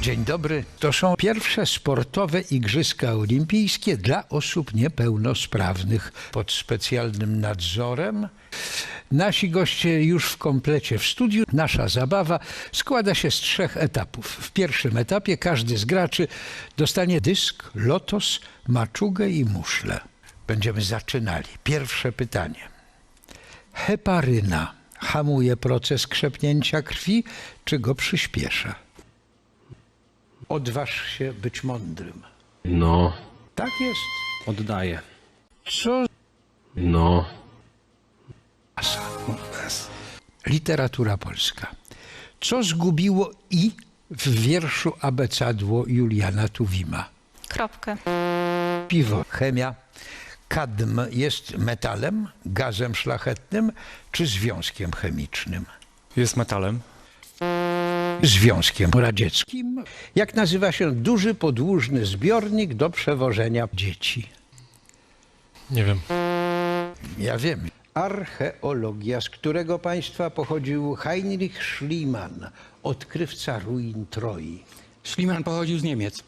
Dzień dobry. To są pierwsze sportowe Igrzyska Olimpijskie dla osób niepełnosprawnych pod specjalnym nadzorem. Nasi goście już w komplecie w studiu. Nasza zabawa składa się z trzech etapów. W pierwszym etapie każdy z graczy dostanie dysk, lotos, maczugę i muszlę. Będziemy zaczynali. Pierwsze pytanie. Heparyna hamuje proces krzepnięcia krwi, czy go przyspiesza? Odważ się być mądrym. No, Tak jest. oddaję. Co No, za literatura polska? Co zgubiło i w wierszu abecadło Juliana Tuwima? Kropkę. Piwo, chemia. Kadm jest metalem, gazem szlachetnym czy związkiem chemicznym? Jest metalem. Związkiem radzieckim. Jak nazywa się duży podłużny zbiornik do przewożenia dzieci? Nie wiem. Ja wiem. Archeologia, z którego państwa pochodził Heinrich Schliemann, odkrywca ruin Troi. Schliemann pochodził z Niemiec.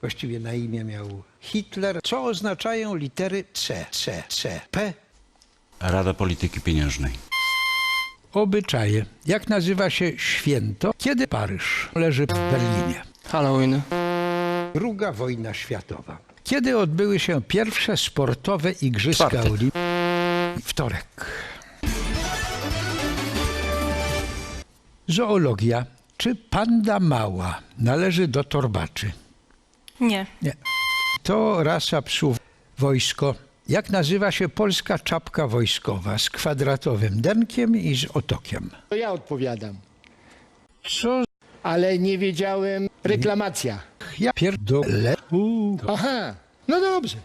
Właściwie na imię miał Hitler. Co oznaczają litery C, C, C, P? Rada Polityki Pieniężnej. Obyczaje. Jak nazywa się święto, kiedy Paryż leży w Berlinie? Halloween. Druga wojna światowa. Kiedy odbyły się pierwsze sportowe Igrzyska Czwartek. Olimpijskie? Wtorek. Zoologia. Czy panda mała należy do torbaczy? Nie. Nie. To rasa psów. Wojsko. Jak nazywa się polska czapka wojskowa z kwadratowym denkiem i z otokiem? To ja odpowiadam, Co ale nie wiedziałem. Reklamacja. ja pierdolę? Aha, no dobrze.